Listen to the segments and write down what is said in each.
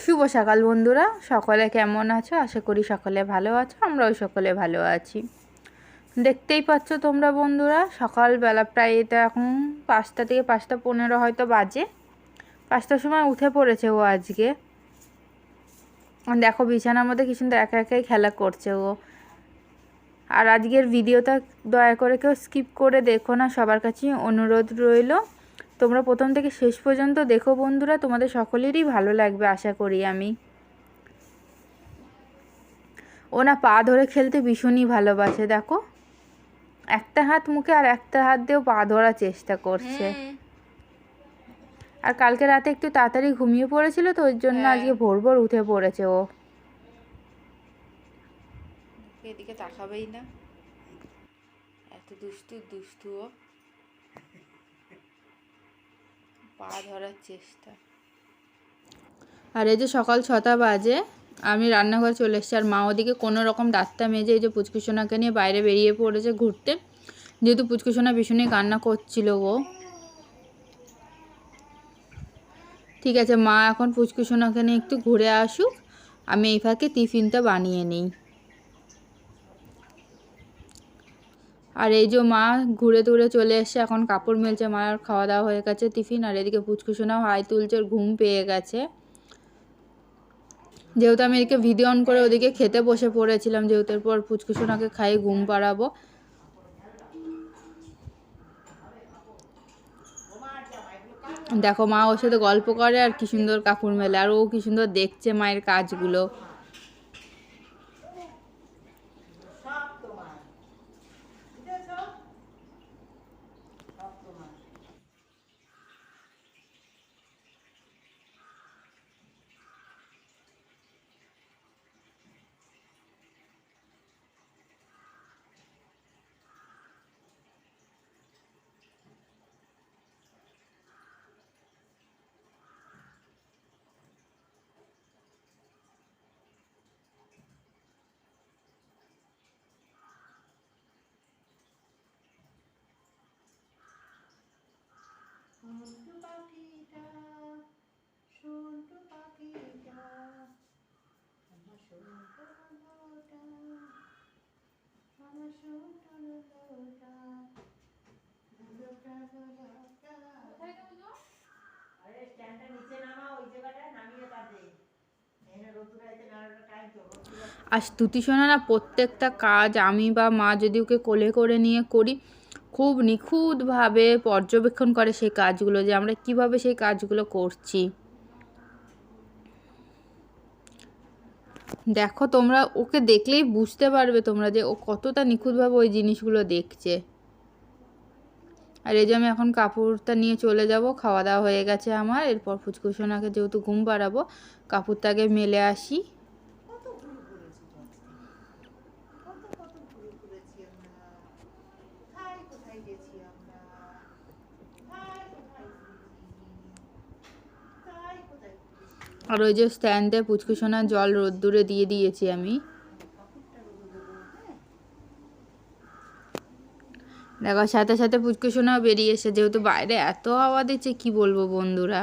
শুভ সকাল বন্ধুরা। সকলে কেমন আছো? আশা করি সকলে ভালো আছো, আমরাও সকলে ভালো আছি। দেখতেই পাচ্ছ তোমরা বন্ধুরা, সকালবেলা প্রায় এটা এখন পাঁচটা থেকে পাঁচটা পনেরো হয়তো বাজে। পাঁচটার সময় উঠে পড়েছে ও আজকে। দেখো বিছানার মধ্যে কি সুন্দর একা একাই খেলা করছে ও। আর আজকের ভিডিওটা দয়া করে কেউ স্কিপ করে দেখো না, সবার কাছেই অনুরোধ রইল। তোমরা প্রথম থেকে শেষ পর্যন্ত দেখো বন্ধুরা তোমাদের সকলেরই ভালো লাগবে আশা করি আমি। ও না পা ধরে খেলতে ভীষণই ভালোবাসে দেখো। একটা হাত মুখে আর একটা হাত দিয়েও পা ধরার চেষ্টা করছে। আর কালকে রাতে একটু তাড়াতাড়ি ঘুমিয়ে পড়েছিল তো ওই জন্য হ্যাঁ। আজকে ভোর ভোর উঠে পড়েছে ও। এদিকে তাকাবেই না। এত দুষ্টু দুষ্টু ও। পা ধরার চেষ্টা। আর এই যে সকাল ছটা বাজে, আমি রান্নাঘর চলে এসেছি। আর মা ওদিকে কোনো রকম দাঁতটা মেজে এই যে পুচকুসোনাকে নিয়ে বাইরে বেরিয়ে পড়েছে ঘুরতে। যেহেতু পুচকুসোনা ভীষণই কান্না করছিল গো। ঠিক আছে, মা এখন পুচকুসোনাকে নিয়ে একটু ঘুরে আসুক। আমি এই ফাঁকে টিফিনটা বানিয়ে নিই। আর এই যে মা ঘুরে টুরে চলে এসছে এখন কাপড় মেলছে, মার খাওয়া দাওয়া হয়ে গেছে, টিফিন, আর এদিকে পুচকুসোনাও হাই তুলছে ঘুম পেয়ে গেছে। যেহেতু আমি এদিকে ভিডিও অন করে ওদিকে খেতে বসে পড়েছিলাম, যেহেতু এরপর পুচকুসোনাকে খাইয়ে ঘুম পাড়াবো। দেখো মা ওর সাথে গল্প করে আর কি সুন্দর কাপড় মেলে, আর ও কি সুন্দর দেখছে মায়ের কাজগুলো। আর স্তুতি না প্রত্যেকটা কাজ আমি বা মা যদি ওকে কোলে করে নিয়ে করি, খুব নিখুঁতভাবে পর্যবেক্ষণ করে সেই কাজগুলো যে আমরা কীভাবে সেই কাজগুলো করছি। দেখো তোমরা ওকে দেখলেই বুঝতে পারবে তোমরা যে ও কতটা নিখুঁতভাবে ওই জিনিসগুলো দেখছে। আর এই যে আমি এখন কাপড়টা নিয়ে চলে যাব, খাওয়া দাওয়া হয়ে গেছে আমার, এরপর ফুচকুসোনাকে যেহেতু ঘুম পাড়াবো কাপড়টাকে মেলে আসি কত ঘুরে ঘুরেছি কত কত ঘুরে ঘুরেছি আমরা কোথায় কোথায় গেছি আমরা কোথায় কোথায় ঘুরেছি কোথায় কোথায় ঘুরেছি আর ওই যে স্ট্যান্ডে পুচকুসোনা জল রোদ্দুরে দিয়ে দিয়েছি আমি। দেখো, সাথে সাথে পুচকুসোনাও বেরিয়ে এসে যেহেতু বাইরে এত হাওয়া দিচ্ছে, কি বলব বন্ধুরা?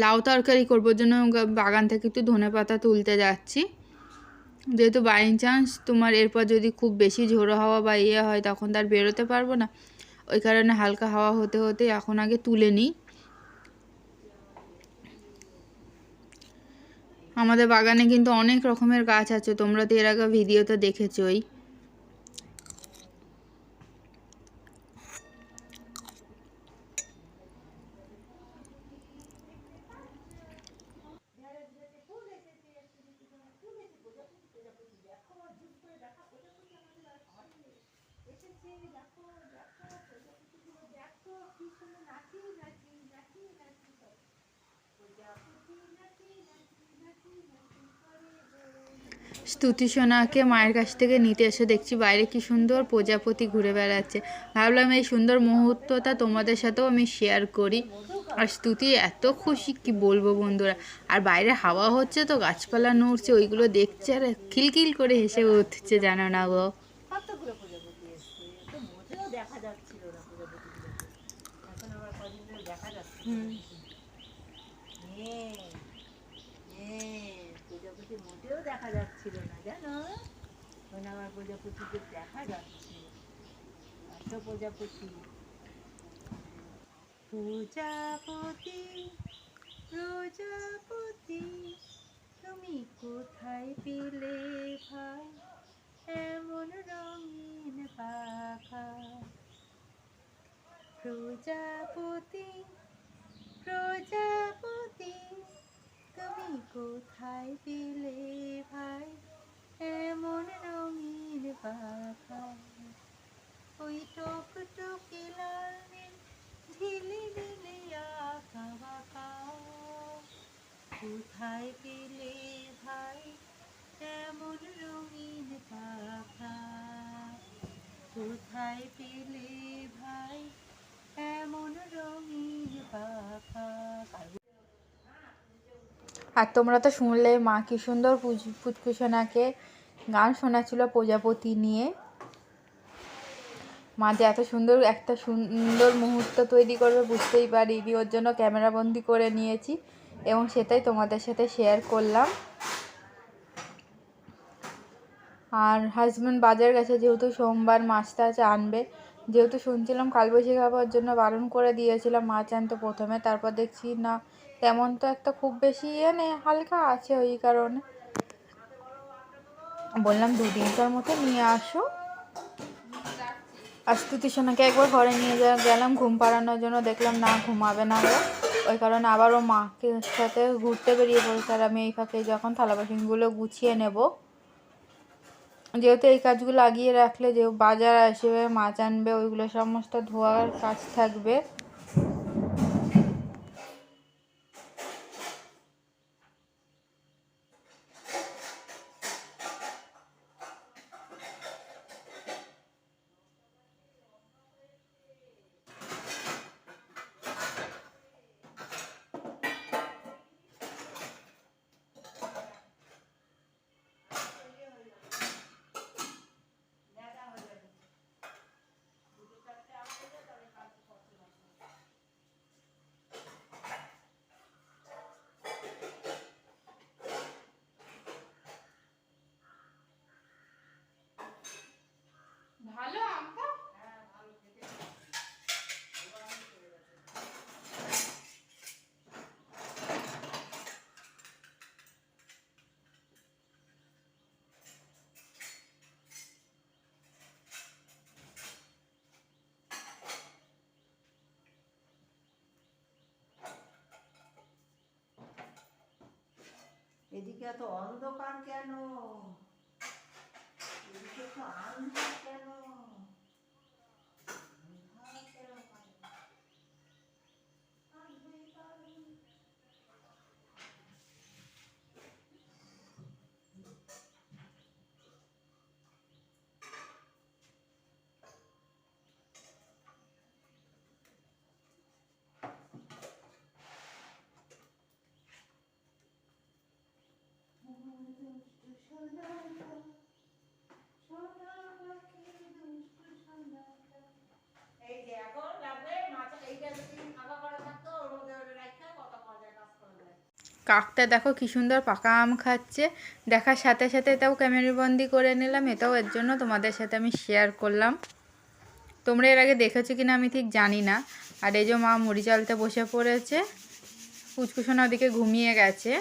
লাউ তরকারি করবোর জন্য বাগান থেকে একটু ধনে পাতা তুলতে যাচ্ছি। যেহেতু বাই চান্স তোমার এরপর যদি খুব বেশি ঝোড়ো হাওয়া বা ইয়ে হয় তখন তার বেরোতে পারব না। ওই কারণে হালকা হাওয়া হতে হতে এখন আগে তুলে নিই। আমাদের বাগানে কিন্তু অনেক রকমের গাছ আছে, তোমরা তো এর আগে ভিডিওতে দেখেছোই। স্তুতি সোনাকে মায়ের কাছ থেকে নিতে এসে দেখছি বাইরে কি সুন্দর প্রজাপতি ঘুরে বেড়াচ্ছে। ভাবলাম এই সুন্দর মুহূর্তটা তোমাদের সাথেও আমি শেয়ার করি। আর স্তুতি এত খুশি কি বলব বন্ধুরা? আর বাইরে হাওয়া হচ্ছে তো গাছপালা নড়ছে ওইগুলো দেখছে আর খিলখিল করে হেসে উঠছে জানো না গো। দেখা যাচ্ছিল না দেখা যাচ্ছে। হ্যাঁ, হ্যাঁ, প্রজাপতি দেখা যাচ্ছিল না জানো? এখন আবার প্রজাপতিকে দেখা যাচ্ছে এত প্রজাপতি। প্রজাপতি প্রজাপতি তুমি কোথায় পেলে ভাই এমন রঙিন পাখা প্রজাপতি প্রজাপতি তুমি কোথায় পেলে ভাই এমন রঙিন পাখা ওই টক টকে লাল নীল ঝিলি ঝিলি কোথায় পেলে ভাই এমন রঙিন পাখা? কোথায় পেলে ভাই এমন রঙিন পাখা? আর তোমরা তো শুনলে মা কি সুন্দর পুচকুসোনাকে গান শোনাচ্ছিল প্রজাপতি নিয়ে। মা যে এত সুন্দর একটা সুন্দর মুহূর্ত তৈরি করবে বুঝতেই পারিনি, ওর জন্য ক্যামেরা বন্দি করে নিয়েছি এবং সেটাই তোমাদের সাথে শেয়ার করলাম। আর হাজব্যান্ড বাজার গেছে, যেহেতু সোমবার মাছ টাছ আনবে, যেহেতু শুনছিলাম কালবৈশাখী খাবার জন্য বারণ করে দিয়েছিলাম মাছ আনতে প্রথমে, তারপর দেখছি না, তেমন তো একটা খুব বেশি ইয়ে নেই, হালকা আছে ওই কারণে। বললাম দুদিনকার মতো নিয়ে আসো। আর সোনাকে একবার ঘরে নিয়ে গেলাম ঘুম পাড়ানোর জন্য, দেখলাম না ঘুমাবে না ও। ওই কারণে আবার ও মাকে সাথে ঘুরতে বেরিয়ে পড়েছে আর আমি এই ফাঁকে যখন থালা বাসনগুলো গুছিয়ে নেব, যেহেতু এই কাজগুলো লাগিয়ে রাখলে যে বাজার আসবে, মাছ আনবে, ওইগুলো সমস্ত ধোয়ার কাজ থাকবে ভালো আমটা এদিকে এত অন্ধকার কেন? এদিকে তো আন্ধার কেন আন্ধার কেন করে? কাকটা দেখো কি সুন্দর পাকা আম খাচ্ছে। দেখার সাথে সাথে এটাও ক্যামেরাবন্দি করে নিলাম। এটাও এর জন্য তোমাদের সাথে আমি শেয়ার করলাম। তোমরা এর আগে দেখেছ কিনা আমি ঠিক জানি না। আর এই যে মা মুড়ি চালতে বসে পড়েছে। পুচকুসোনা ওদিকে ঘুমিয়ে গেছে।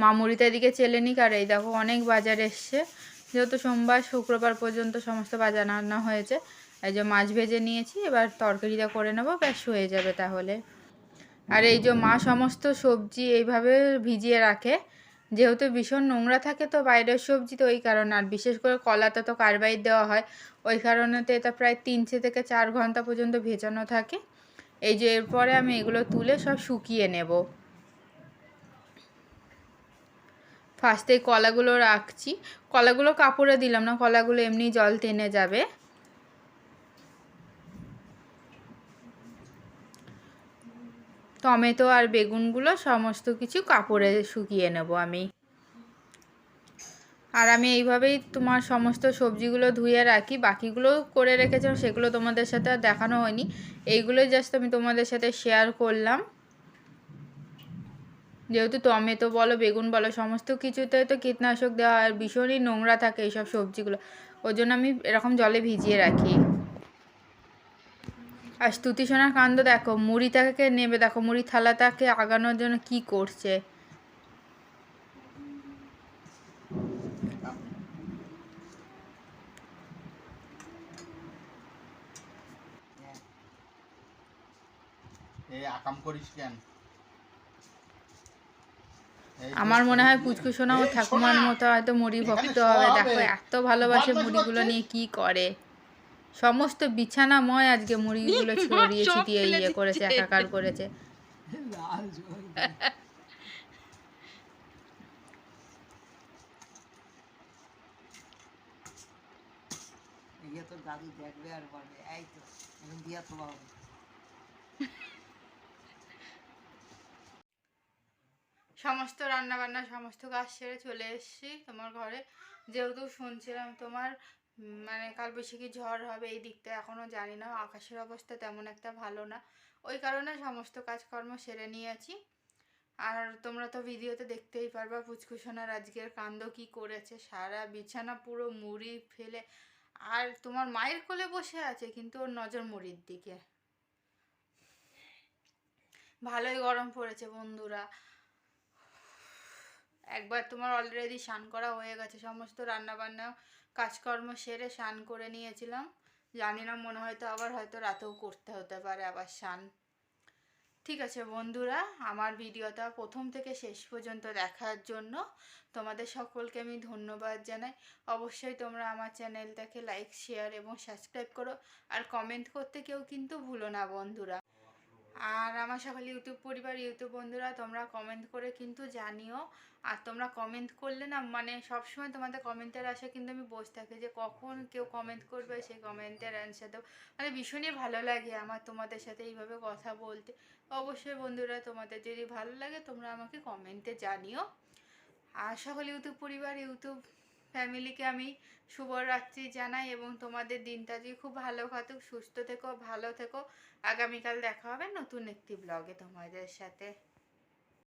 মা মুড়িতে এদিকে চেলে নিক আর এই দেখো অনেক বাজার এসছে। যেহেতু সোমবার, শুক্রবার পর্যন্ত সমস্ত বাজার রান্না হয়েছে, এই যে মাছ ভেজে নিয়েছি, এবার তরকারিটা করে নেব, ব্যাস হয়ে যাবে তাহলে। আর এই যে মা সমস্ত সবজি এইভাবে ভিজিয়ে রাখে, যেহেতু ভীষণ নোংরা থাকে তো বাইরের সবজি তো ওই কারণে, আর বিশেষ করে কলাতে তো কার্বাইড দেওয়া হয়, ওই কারণে তো এটা প্রায় তিনশে থেকে চার ঘণ্টা পর্যন্ত ভেজানো থাকে। এই যে এরপরে আমি এগুলো তুলে সব শুকিয়ে নেব। ফার্স্টে কলাগুলো রাখছি। কলাগুলো কাপড়ে দিলাম না, কলাগুলো এমনি জল টেনে যাবে। টমেটো আর বেগুনগুলো সমস্ত কিছু কাপড়ে শুকিয়ে নেব আমি। আর আমি এইভাবেই তোমার সমস্ত সবজিগুলো ধুয়ে রাখি। বাকিগুলো করে রেখেছিলাম, সেগুলো তোমাদের সাথে দেখানো হয়নি। এইগুলোই জাস্ট আমি তোমাদের সাথে শেয়ার করলাম। যেহেতু টমেটো বলো, বেগুন বলো, সমস্ত কিছুতে তো কীটনাশক দেওয়া হয়, আর ভীষণই নোংরা থাকে এইসব সবজিগুলো। ওই জন্য আমি এরকম জলে ভিজিয়ে রাখি। আর স্তুতি সোনার কাণ্ড দেখো মুড়িটাকে নেবে, দেখো মুড়ি থালাটাকে আগানোর জন্য কি করছে। এই আকাম করিস কেন? আমার মনে হয়? পুচকু সোনা ও ঠাকুমার মতো হয়তো মুড়ি ভক্ত হবে। দেখো, এত ভালোবাসে মুড়িগুলো নিয়ে কি করে সমস্ত বিছানাময় আজকে মুড়িগুলো ছড়িয়ে ছিটিয়ে ইয়ে করেছে, একাকার করেছে দাদু দেখবে আর বলবে এই তো দিয়া তো সমস্ত রান্না বান্না সমস্ত কাজ সেরে চলে এসেছি তোমার ঘরে। যেহেতু শুনছিলাম তোমার মানে মানে কালবৈশাখী ঝড় হবে এই দিকটা এখনও জানি না। আকাশের অবস্থা তেমন একটা ভালো না। ওই কারণে সমস্ত কাজকর্ম সেরে নিয়েছি। আর তোমরা তো ভিডিওতে দেখতেই পারবা পুচকুসোনার আজকের কাণ্ড কি করেছে। সারা বিছানা পুরো মুড়ি ফেলে। আর তোমার মায়ের কোলে বসে আছে, কিন্তু ওর নজর মুড়ির দিকে। ভালোই গরম পড়েছে বন্ধুরা। একবার তোমার অলরেডি স্নান করা হয়ে গেছে, সমস্ত রান্নাবান্না, কাজকর্ম সেরে স্নান করে নিয়েছিলাম। জানি না, মনে হয়তো আবার হয়তো রাতেও করতে হতে পারে আবার স্নান। ঠিক আছে বন্ধুরা, আমার ভিডিওটা প্রথম থেকে শেষ পর্যন্ত দেখার জন্য তোমাদের সকলকে আমি ধন্যবাদ জানাই। অবশ্যই তোমরা আমার চ্যানেলটাকে লাইক শেয়ার এবং সাবস্ক্রাইব করো। আর কমেন্ট করতে কেউ কিন্তু ভুলো না বন্ধুরা। আর আমার সকল ইউটিউব পরিবার, ইউটিউব বন্ধুরা, তোমরা কমেন্ট করে কিন্তু জানিও। আর তোমরা কমেন্ট করলে না মানে সবসময় তোমাদের কমেন্টের আশা কিন্তু আমি বসে থাকি যে কখন কেউ কমেন্ট করবে, সেই কমেন্টের অ্যান্সার দেবো। মানে ভীষণই ভালো লাগে আমার তোমাদের সাথে এইভাবে কথা বলতে। অবশ্যই বন্ধুরা, তোমাদের যদি ভালো লাগে তোমরা আমাকে কমেন্টে জানিও। আর সকল ইউটিউব পরিবার, ইউটিউব ফ্যামিলিকে আমি শুভরাত্রি জানাই এবং তোমাদের দিনটা যে খুব ভালো কাটুক, সুস্থ থেকো, ভালো থেকো। আগামীকাল দেখা হবে নতুন একটি ব্লগে তোমাদের সাথে।